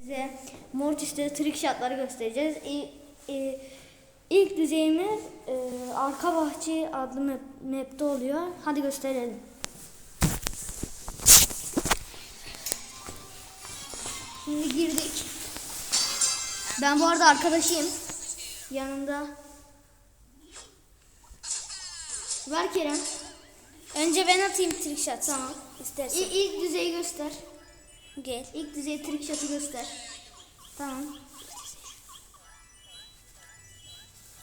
Size Mortis'te trick shot'ları göstereceğiz. İ- e, ilk düzeyimiz e, arka bahçe adlı map, map'te oluyor. Hadi gösterelim. Şimdi girdik. Ben bu arada arkadaşıyım. Yanımda. Ver Kerem. Önce ben atayım trick shot tamam. İstersen. İ- ilk düzeyi göster. Gel. İlk düzey trick shot'ı göster. Tamam.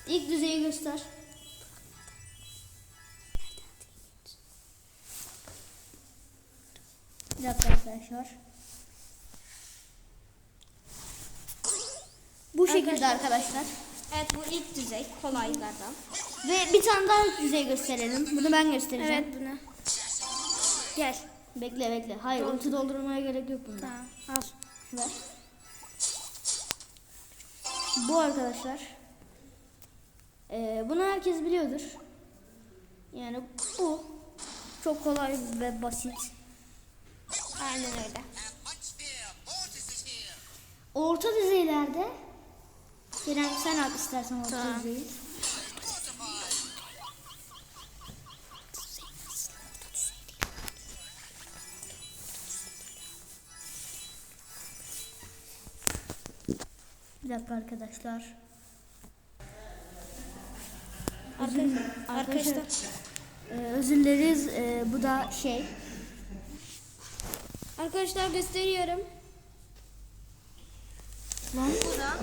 İlk düzeyi göster. Bir dakika arkadaşlar. Bu şekilde arkadaşlar. Evet bu ilk düzey kolaylardan. Ve bir tane daha düzey gösterelim. Bunu ben göstereceğim. Evet bunu. Gel. Bekle bekle. Hayır ulti doldurmaya gerek yok bunda. Tamam al. Ver. Bu arkadaşlar. Ee, bunu herkes biliyordur. Yani bu çok kolay ve basit. Aynen öyle. Orta düzeylerde Kerem sen at istersen orta Tamam. düzeyi. Bir dakika arkadaşlar. Arkadaşlar. Arkadaşlar. Ee, özür dileriz. Ee, bu da şey. Arkadaşlar gösteriyorum. Lan. Bu da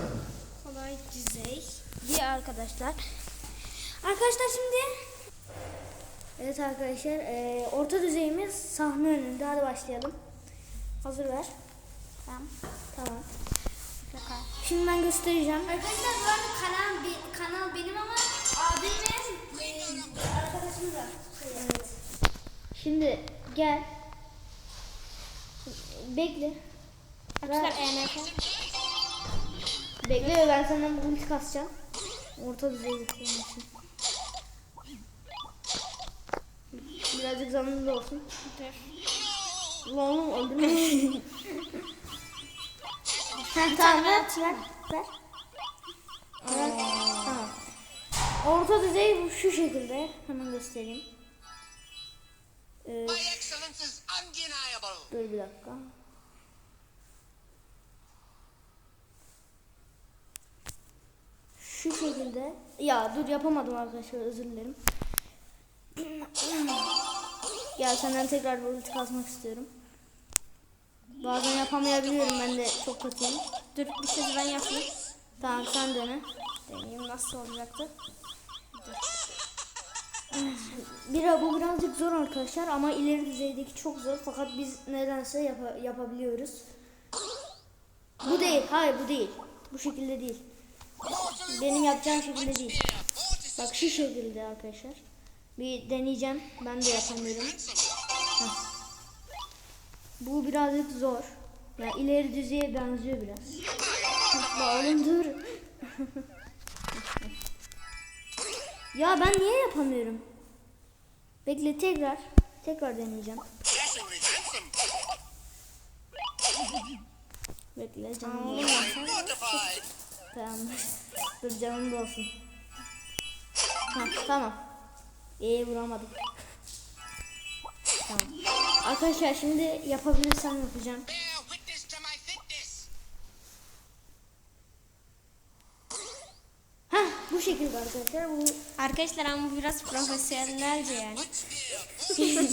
kolay düzey. Diye arkadaşlar. Arkadaşlar şimdi Evet arkadaşlar ee, orta düzeyimiz sahne önünde. Hadi başlayalım. Hazır ver. tamam. Tamam. Mutlaka. Şimdi ben göstereceğim. Arkadaşlar bu arada kanal, bi- kanal benim ama abimin arkadaşım da. Evet. Şimdi gel. Bekle. Arkadaşlar EMF. Bekle ve ben senden ulti kasacağım. Orta düzey göstermek için. Birazcık zamanında olsun. Lan oğlum öldürme. Heh, tamam ver ver ver. Ver. Tamam. Orta düzey bu şu şekilde. Hemen göstereyim. Ee, dur bir dakika. Şu şekilde. Ya dur yapamadım arkadaşlar özür dilerim. Gel senden tekrar bir ulti kasmak istiyorum. Bazen yapamayabiliyorum ben de çok kötüyüm. Dur bir kez ben yapayım. Tamam sen dene. Deneyeyim nasıl olacaktı. Bir bu birazcık zor arkadaşlar ama ileri düzeydeki çok zor fakat biz nedense yapa- yapabiliyoruz. Bu değil, hayır bu değil. Bu şekilde değil. Benim yapacağım şekilde değil. Bak şu şekilde arkadaşlar. Bir deneyeceğim. Ben de yapamıyorum. Heh. Bu birazcık zor. Ya ileri düzeye benziyor biraz. Bak oğlum dur. ya ben niye yapamıyorum? Bekle tekrar. Tekrar deneyeceğim. Bekle canım. Tamam. Dur canım da olsun. Ha, tamam. İyi vuramadım. Tamam. Arkadaşlar şimdi yapabilirsem yapacağım. Heh bu şekilde arkadaşlar. Bu Arkadaşlar ama bu biraz profesyonelce yani.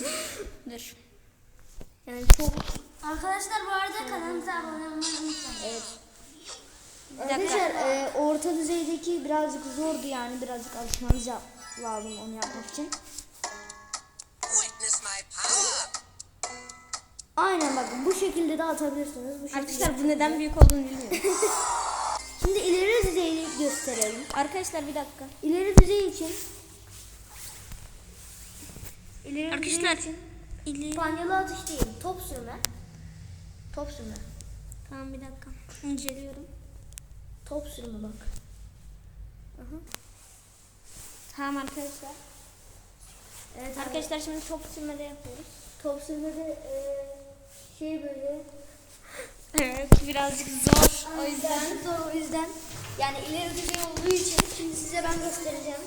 Dur. yani çok Arkadaşlar bu arada kanalımıza abone olmayı unutmayın. evet. Arkadaşlar e, orta düzeydeki birazcık zordu yani birazcık alışmanız lazım onu yapmak için. Aynen bakın bu şekilde de atabilirsiniz. Bu şekilde. Arkadaşlar bu neden büyük olduğunu bilmiyorum. Şimdi ileri düzeyi gösterelim. Arkadaşlar bir dakika. İleri düzey için ileri Arkadaşlar düzey için ili... panyalı atış değil, top sürme. Top sürme. Tamam bir dakika. İnceliyorum. Top sürme bak. Tamam arkadaşlar. Evet Arkadaşlar şimdi top sürmede yapıyoruz. top sürmede e, şey böyle Evet birazcık zor. O yüzden zor o yüzden. Yani ileri düzey olduğu için şimdi size ben göstereceğim.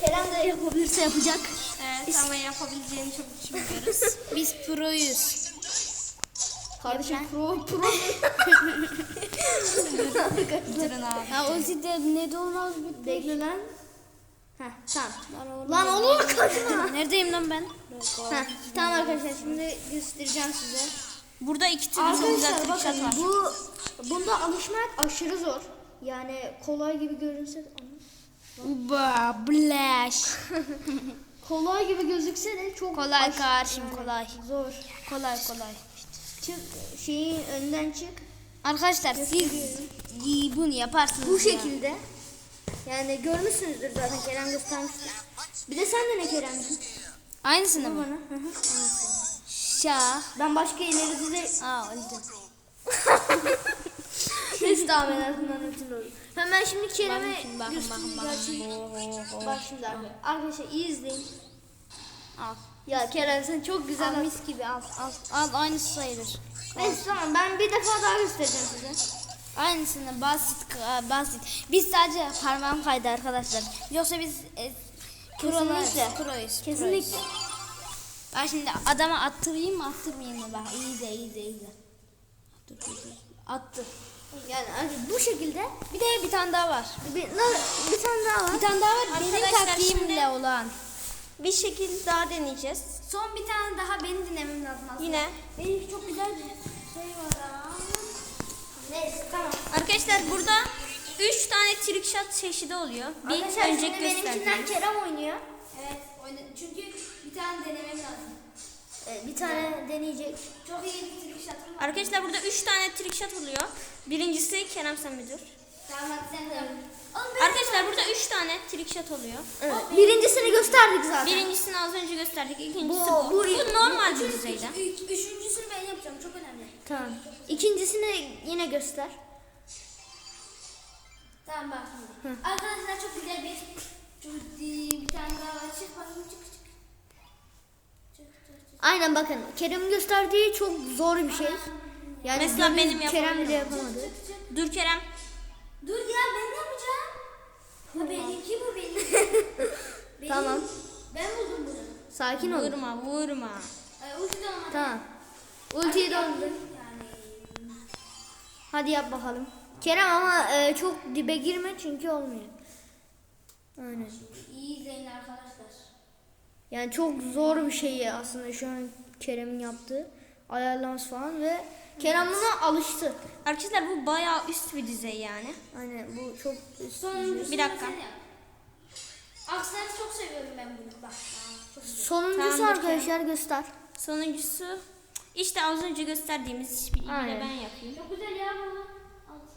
Kerem de yapabilirse yapacak. Evet ama yapabileceğini çok düşünmüyoruz. Biz proyuz. Kardeşim pro pro. Durun abi. Ha ultide ne de olmaz Bekle lan. Heh tamam. Lan oğlum kaçma. Neredeyim lan ben? Heh, tamam arkadaşlar şimdi göstereceğim size. Burada iki türlü çok güzel Arkadaşlar trick shot bakın var. bu bunda alışmak aşırı zor. Yani kolay gibi görünse de Uba, blash. kolay gibi gözükse de çok Kolay aş- karşım yani kolay. Zor. Kolay kolay. Çık şeyin önden çık. Arkadaşlar siz bunu yaparsınız. Bu ya. şekilde. Yani görmüşsünüzdür zaten Kerem göstermiştir. Bir de sen de ne Kerem'cim? Aynısını mı? Bana. Hı hı. Şah. Ben başka ileri düzey Aa öldü. Neyse tamam en azından ötün olur. Hemen şimdi Kerem'e bakın. Bak şimdi arkadaşlar. Arkadaşlar iyi izleyin. Al. Ya Kerem sen çok güzel Al mis gibi al al. Al aynısı sayılır. Neyse tamam ben bir defa daha göstereceğim size. Aynısını basit basit. Biz sadece parmağım kaydı arkadaşlar. Yoksa biz e, Kesinlikle. proyuz. Kesinlikle. Ben şimdi adama attırayım mı attırmayayım mı bak iyi de iyi de iyi de. Dur, dur, dur. Attı. Yani hani bu şekilde Bir de bir tane daha var. bir, bir tane daha var. Bir tane daha var. Benim Arkadaşlar taktiğimle şimdi- olan. Bir şekil daha deneyeceğiz. Son bir tane daha beni dinlemem lazım aslında. Yine. Benim çok güzel bir şey var ama. Neyse tamam. Arkadaşlar burada 3 tane trick shot çeşidi oluyor. Bir Arkadaşlar önce şimdi benimkinden. Kerem oynuyor. Evet. Çünkü bir tane denemem lazım. Ee, bir tane deneyecek. Çok iyi bir trick var. Arkadaşlar burada 3 tane trick shot oluyor. Birincisi Kerem sen müdür. Tamam hadi sen de. Arkadaşlar burada 3 tane trick shot oluyor. Evet. Birincisini gösterdik zaten. Birincisini az önce gösterdik. İkincisi Bu- bu. bu Bu, normal bir düzeyde. Üç, üçüncüsünü ben yapacağım. Çok önemli. Tamam. İkincisini yine göster. Tamam bak şimdi. Arkadaşlar çok güzel bir çok iyi bir tane daha var. Çık bakayım çık çık. Çık çık çık. Aynen bakın Kerem'in gösterdiği çok zor bir şey. Yani Mesela benim Kerem bile yapamadı. Dur Kerem. Dur ya ben yapacağım. Bu benimki bu benim. benim. Tamam. Ben buldum bunu. Sakin ol. Vurma vurma. Ay, ucu da olmadı. Tamam. Ultiyi doldur. Yani. Hadi yap bakalım. Kerem ama e, çok dibe girme çünkü olmuyor. Aynen. İyi izleyin arkadaşlar. Yani çok zor bir şey aslında şu an Kerem'in yaptığı ayarlaması falan ve Kerem buna alıştı. Arkadaşlar bu bayağı üst bir düzey yani. Aynen bu çok üst Bir dakika. sen yap. Aksarı çok seviyorum ben bunu. Bak. Çok güzel. Sonuncusu Tamam, arkadaşlar göster. Sonuncusu işte az önce gösterdiğimiz işbirliğiyle Aynen. ben yapayım. Çok güzel ya bu.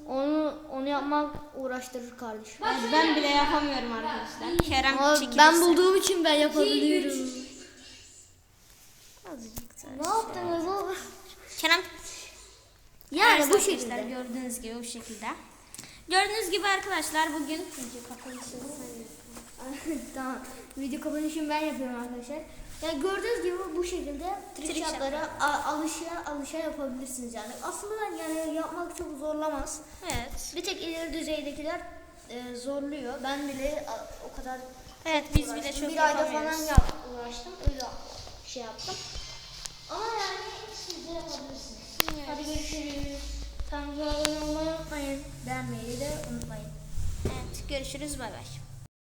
Onu onu yapmak uğraştırır kardeşim. Ben bile yapamıyorum arkadaşlar. Kerem Ama çekilirse. ben bulduğum için ben yapabiliyorum. Azıcık Ne yaptınız oğlum? Kerem Yani Evet bu şekilde. Gördüğünüz gibi bu şekilde. Gördüğünüz gibi arkadaşlar bugün tamam. Video kapanışını ben yapıyorum arkadaşlar. Ya gördüğünüz gibi bu şekilde Trick trikşatlara alışa alışa yapabilirsiniz yani. Aslında yani yapmak çok zorlamaz. evet. Bir tek ileri düzeydekiler e, zorluyor. Ben bile o kadar Evet biz bile çok bir ayda falan yap, uğraştım. Öyle şey yaptım. Ama yani siz de yapabilirsiniz. Hadi görüşürüz. Kanalımıza abone olmayı unutmayın. Beğenmeyi de unutmayın. Evet görüşürüz bay bay.